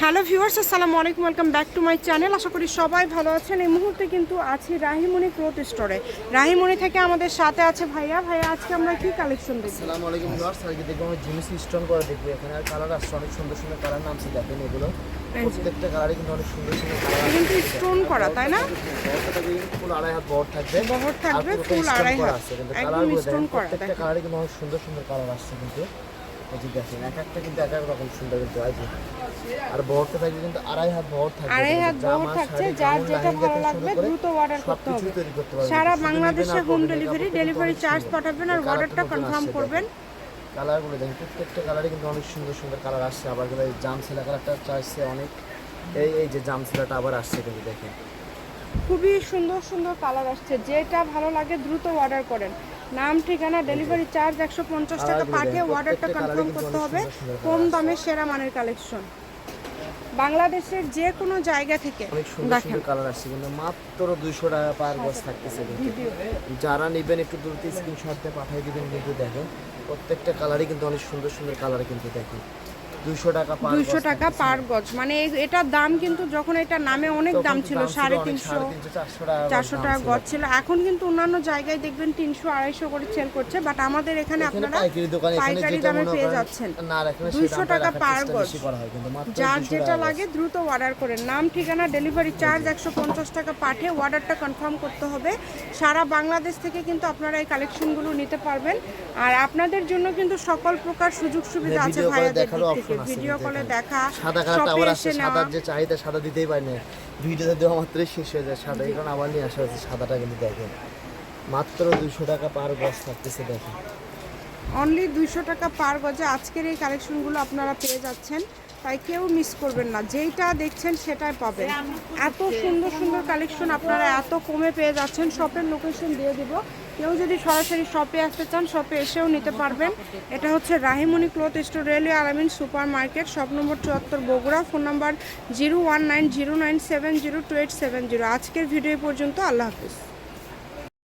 Hello viewers আসসালামু আলাইকুম welcome back to my channel. আশা করি সবাই ভালো আছেন। এই মুহূর্তে কিন্তু আছি রাহিমণি ক্লোথ স্টোরে। রাহিমণি থেকে আমাদের সাথে আছে ভাইয়া। ভাইয়া আজকে আমরা কি কালেকশন দেখব? আসসালামু আলাইকুম ভিউয়ার্স। আজকে দেখব আমরা জিনিস স্টোন করে দেখব। এখানে আর কালার আসছে অনেক সুন্দর সুন্দর কালার নামছে দেখেন এগুলো। প্রত্যেকটা কালারই কিন্তু অনেক সুন্দর সুন্দর কালার কিন্তু স্টোন করা তাই না? ফুল আড়াই হাত বড় থাকবে। বহর থাকবে ফুল আড়াই হাত। আছে। একদম স্টোন করা প্রত্যেকটা কালারই কিন্তু অনেক সুন্দর সুন্দর কালার আসছে কিন্তু। এই যে দেখেন এক একটা কিন্তু এক এক রকম সুন্দর কিন্তু যে আর বহরটা থাকবে কিন্তু আড়াই হাত বহর থাকবে আড়াই হাত বহর থাকছে যার যেটা ভালো লাগবে দ্রুত অর্ডার করতে হবে। সারা বাংলাদেশে হোম ডেলিভারি ডেলিভারি চার্জ পাঠাবেন আর অর্ডারটা কনফার্ম করবেন। কালারগুলো দেখেন প্রত্যেকটা কালারই কিন্তু অনেক সুন্দর সুন্দর কালার আসছে আবার কিন্তু জাম ছেলা কালারটা চাইছে অনেক। এই এই যে জাম ছেলাটা আবার আসছে কিন্তু দেখেন। খুবই সুন্দর সুন্দর কালার আসছে যেটা ভালো লাগে দ্রুত অর্ডার করেন। নাম ঠিকানা ডেলিভারি চার্জ একশো পঞ্চাশ টাকা পাঠিয়ে অর্ডারটা কনফার্ম করতে হবে। কম দামে সেরা মানের কালেকশন বাংলাদেশের যে কোনো জায়গা থেকে অনেক সুন্দর দেখেন। কালার আসছে কিন্তু মাত্র দুইশো টাকা পার গজ থাকতেছে যারা নেবেন একটু দ্রুত স্ক্রিনশট দিয়ে পাঠিয়ে দিবেন কিন্তু দেখেন প্রত্যেকটা কালারই কিন্তু অনেক সুন্দর সুন্দর কালার কিন্তু দেখেন। দুইশো টাকা পার গজ মানে এটার দাম কিন্তু যখন এটা নামে অনেক দাম ছিল সাড়ে তিনশো চারশো টাকা। গজ ছিল। এখন কিন্তু অন্যান্য জায়গায় দেখবেন তিনশো আড়াইশো করে সেল করছে বাট আমাদের এখানে আপনারা পাইকারি দামে পেয়ে যাচ্ছেন। 200 টাকা পার গজ। হয় যার যেটা লাগে দ্রুত অর্ডার করেন। নাম ঠিকানা ডেলিভারি চার্জ একশো পঞ্চাশ টাকা পাঠিয়ে অর্ডারটা কনফার্ম করতে হবে। সারা বাংলাদেশ থেকে কিন্তু আপনারা এই কালেকশনগুলো নিতে পারবেন। আর আপনাদের জন্য কিন্তু সকল প্রকার সুযোগ সুবিধা আছে ভাইয়াদের দিক থেকে। আছে ভিডিও কলে দেখা সাদা কালারটা আবার আসছে সাদার যে চাহিদা সাদা দিতেই পারে না ভিডিওতে দেওয়া মাত্রই শেষ হয়ে যায় সাদা কারণ আবার নিয়ে আসা হয়েছে সাদাটা কিন্তু দেখেন। মাত্র দুশো টাকা পার গজ থাকতেছে দেখেন। অনলি দুইশো টাকা পার গজে আজকের এই কালেকশনগুলো আপনারা পেয়ে যাচ্ছেন। তাই কেউ মিস করবেন না। যেইটা দেখছেন সেটাই পাবেন। এত সুন্দর সুন্দর কালেকশন আপনারা এত কমে পেয়ে যাচ্ছেন। শপের লোকেশন দিয়ে দিব। কেউ যদি সরাসরি শপে আসতে চান শপে এসেও নিতে পারবেন। এটা হচ্ছে Rahimoni cloth store railway Alamin super market shop number চুয়াত্তর, Bogura. Phone number zero one nine zero nine seven zero two eight seven zero আজকের ভিডিও পর্যন্ত। আল্লাহ হাফিজ।